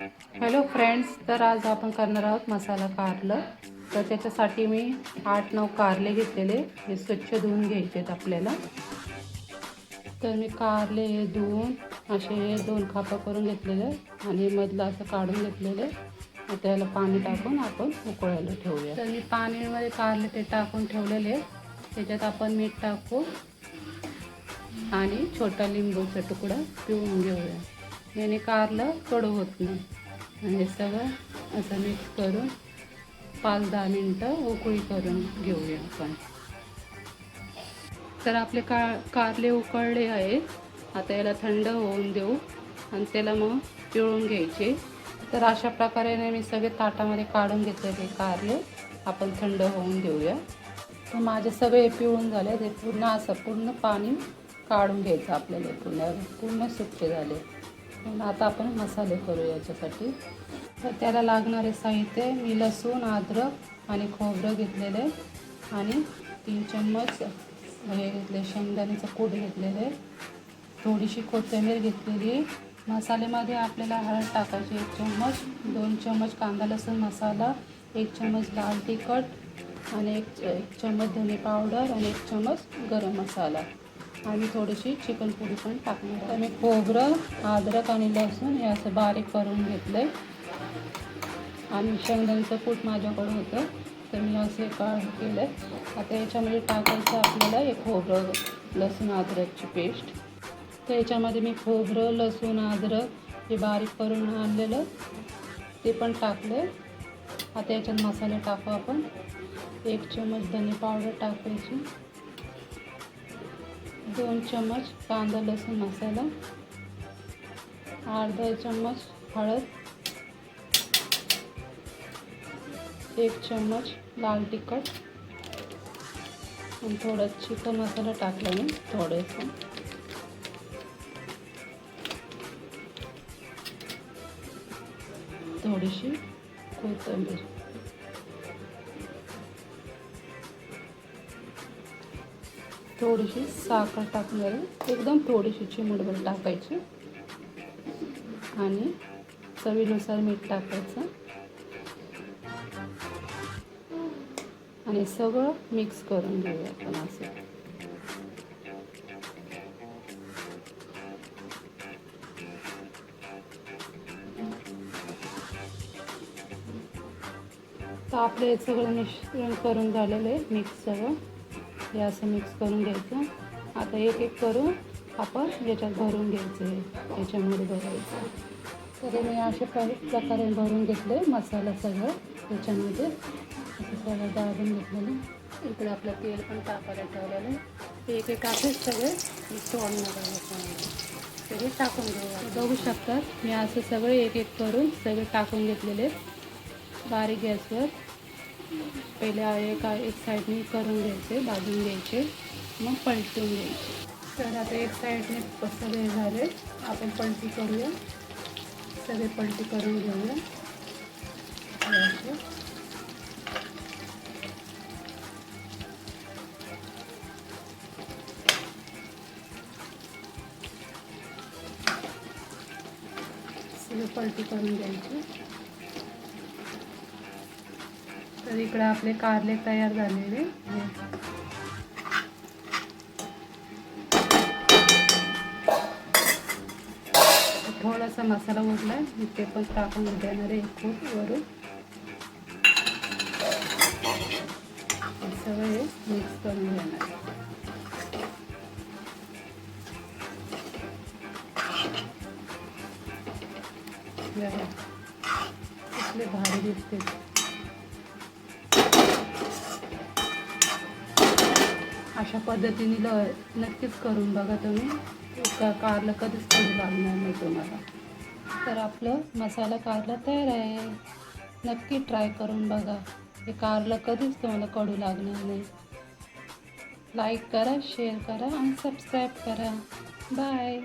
Hello friends तर आज आपण करणार आहोत मसाला कारलं. तर त्याच्यासाठी मी आठ नऊ कारले घेतलेले. हे स्वच्छ धुवून घ्यायचे आहेत आपल्याला. तर मी कारले हे धुवून असे दोन खापं करून घेतलेले आणि मधलं असं काढून घेतलेले. आता याला पाणी टाकून आपण उकळायला ठेवूया. तर मी पाणीमध्ये कारले ते टाकून ठेवलेले. त्याच्यात आपण मीठ टाकू आणि छोटा लिंबूचा तुकडा पिळून घेऊया. याने कारलं कडू होत नाही. आणि हे सगळं असं मिक्स करून पाच दहा मिनटं उकळी करून घेऊया आपण. तर आपले का कारले उकळले आहेत. आता याला थंड होऊन देऊ आणि त्याला मग पिळून घ्यायचे. तर अशा प्रकारे मी सगळे ताटामध्ये काढून घेतलेले कारले आपण थंड होऊन देऊया. तर माझे सगळे पिळून झाले ते पूर्ण असं पूर्ण पाणी काढून घ्यायचं आपल्याला पूर्ण पूर्ण सुके झाले. पण आता आपण मसाले करू याच्यासाठी. तर त्याला लागणारे साहित्य मी लसूण अद्रक आणि खोबरं घेतलेले आणि तीन चम्मच हे घेतले शेंगदाण्याचं कूट घेतलेले थोडीशी कोथिंबीर घेतलेली मसाल्यामध्ये आपल्याला हळद टाकायची एक चम्मच दोन चम्मच कांदा लसूण मसाला एक चम्मच लाल तिखट आणि एक एक चम्मच धने पावडर आणि एक चम्मच गरम मसाला. आणि थोडीशी चिकन पुडी पण टाकणार तर मी खोबरं अद्रक आणि लसूण हे असं बारीक करून घेतलं आहे आणि शेंगदाण्याचं कूट माझ्याकडं होतं तर मी असं काढ केलं आहे आता याच्यामध्ये टाकायचं आपल्याला एक खोबरं लसूण अद्रकची पेस्ट. तर याच्यामध्ये मी खोबरं लसूण अद्रक हे बारीक करून आणलेलं ते पण टाकलं आता याच्यात मसाले टाकू आपण. एक चमच धने पावडर टाकायची. दोन चम्मच कांदा लसूण मसाला अर्धा चम्मच हळद एक चम्मच लाल तिखट आणि थोडा चिकन मसाला टाकला मी थोडंसं. थोडीशी कोथिंबीर. थोडीशी साखर टाकून आहे एकदम थोडीशी चिमडभर टाकायची. आणि चवीनुसार मीठ टाकायचं. आणि सगळं मिक्स करून घेऊया आपण असं. तर आपलं हे सगळं मिश्रण करून झालेलं आहे मिक्स सगळं. हे असं मिक्स करून घ्यायचं. आता एक एक करून आपण याच्यात भरून घ्यायचं आहे याच्यामध्ये भरायचं. तर मी अशा प्र प्रकारे भरून घेतले मसाला सगळं त्याच्यामध्ये. असं सगळं दाबून घेतलेलं. इकडे आपलं तेल पण टाकायला ठेवलेलं एक एक असेच सगळे सोडणार आहे सगळे टाकून घेऊ बघू शकतात मी असं सगळे एक एक करून सगळे टाकून घेतलेले बारीक गॅसवर. पहिले एका एक साईडने करून घ्यायचे भाजून घ्यायचे मग पलटून घ्यायचे. तर आता एक साईडने सगळे झाले आपण पलटी करूया. सगळे पलटी करून घेऊया. सगळे पलटी करून घ्यायचे. तर इकडे आपले कारले तयार झालेले. थोडासा मसाला उरलाय. आहे ते पण टाकून देणार आहे खूप वरून. हे सगळं हे मिक्स करून घेणार भारी दिसते अशा पद्धतीने ल नक्कीच करून बघा तुम्ही. का कारलं कधीच करू लागणार नाही तुम्हाला. तर आपलं मसाला कारलं तयार आहे. नक्की ट्राय करून बघा. हे कारलं कधीच तुम्हाला कडू लागणार नाही. लाईक करा शेअर करा आणि सबस्क्राईब करा. बाय